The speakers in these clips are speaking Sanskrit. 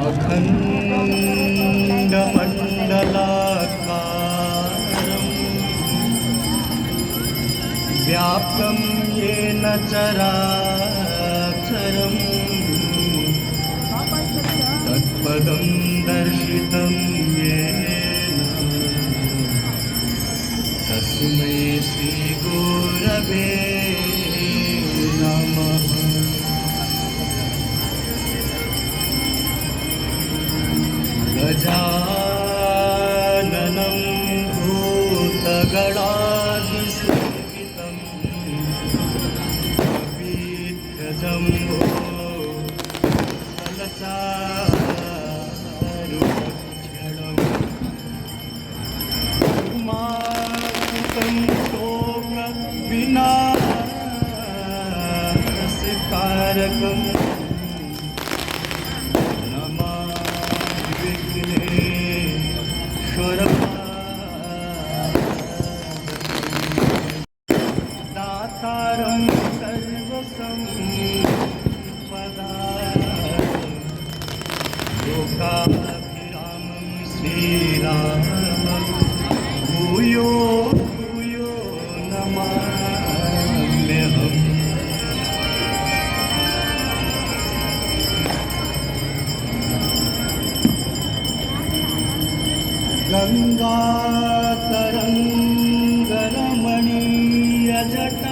अखण्डमण्डलाकारम् व्याप्तं येन चराचरम् तत्पदं दर्शितं येन। तस्मै श्रीगुरवे नमः गजाननं भूतगणादिसेवितं पीठजम्बो फलचारुभक्षणम् मातुकं शोकविनाशकारकम् नमाम्यहम् गङ्गातरङ्गरमणीयजटा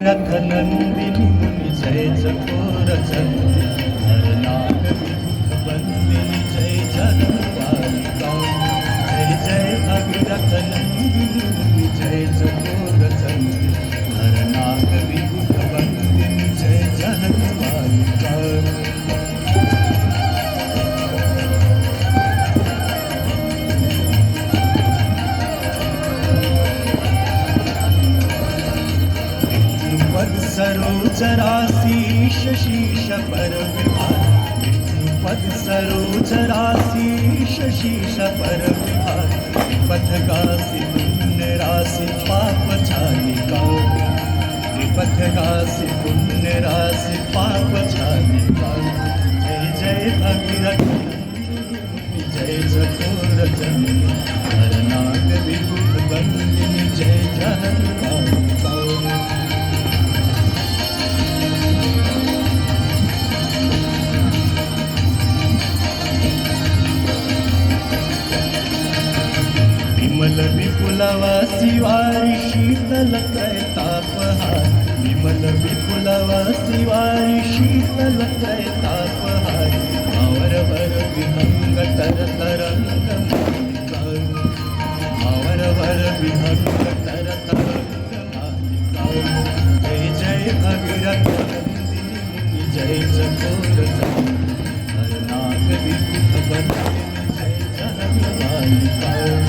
रथनन्दिनि मुनि जय चकोर जन हरनाथ बन्दिनि जय जन जय जय भगरथ नन्दिनि मुनि जय पद सरोजराशीष शीश पर विहार पद सरोजराशीष शीश पर विहार पथ गासी पुण्य राशि पाप छालिका पथ गासी पुण्य राशि पाप छालिका जय जय भगीरथ जय चकोर जन हरनाग विभुत बंदिनी जय जनकालिका विमल विपुलवासी वारी शीतल त्रैतापहार विमल विपुलवासी वारी शीतल त्रैतापहार मावर वर विहंग तर तरंग मावर वर विहंग तर तरंग जय जय भगीरथ जय चकोर हरनाग विभुत बंदिनी जय जनक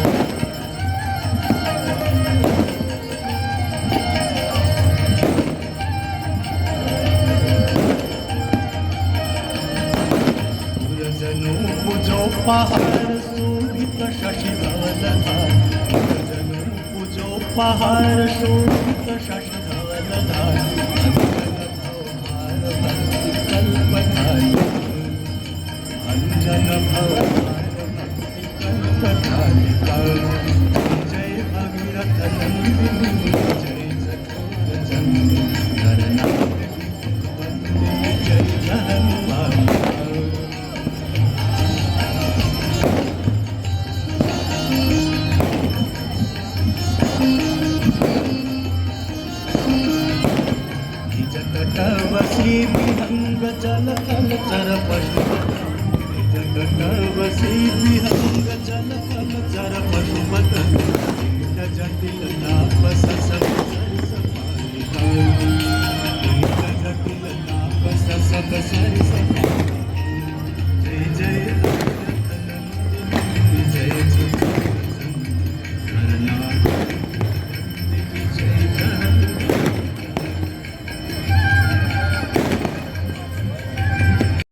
पहाड़ शोभित शशि धवलधार गुरजनु पूजो पहाड़ शोभित शशि धवलधार अंजन भव भक्ति कल्पधारिका जय भगीरथ नंदिनी जय चल कल चर पशु वसीति हंग चल कल चर पशुपत जटिल नाप ससम